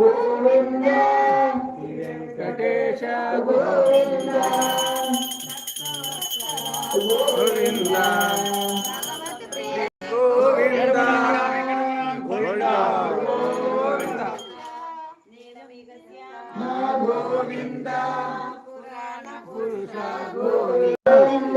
గోవింద వెంకటేశ గోవింద గోవింద గోవింద గోవింద గోవింద పురుష గోవింద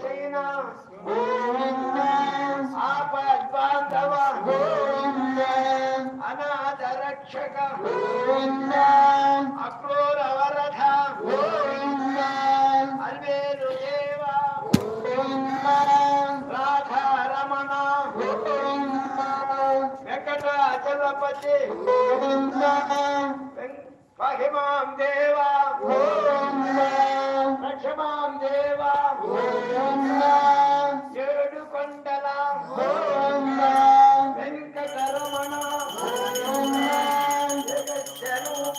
శ్రీనా గోవింద ఆపద్ బాంధవ గోవింద అనాథ రక్షక గోవింద అక్రూర వరథ గోవింద అల్వేరు దేవ గోవింద రాధా రమణ గోవింద వెంకటాచలపతి గోవింద మహిమాం దేవా గోవింద లక్ష్మాం దేవా.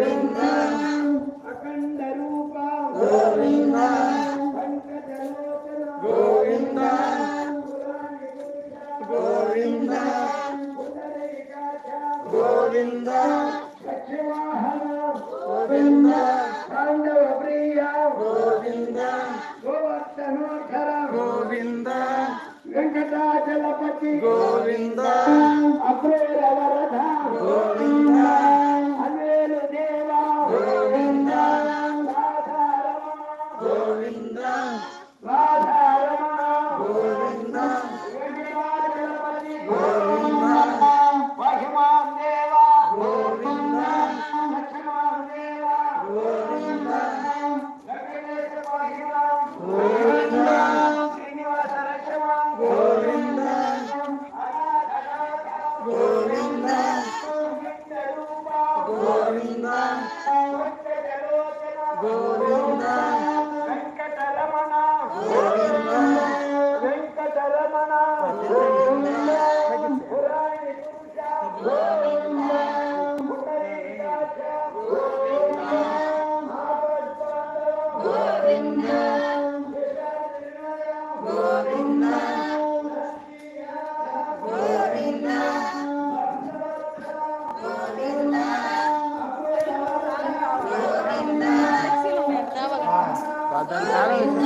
దించాలి అఖండ రూప పంకజలోచన గోవింద గోవింద గోవింద గోవింద పాండవ ప్రియ గోవింద గోవర్ధనోధర గోవింద వెంకటాచలపతి గోవింద good.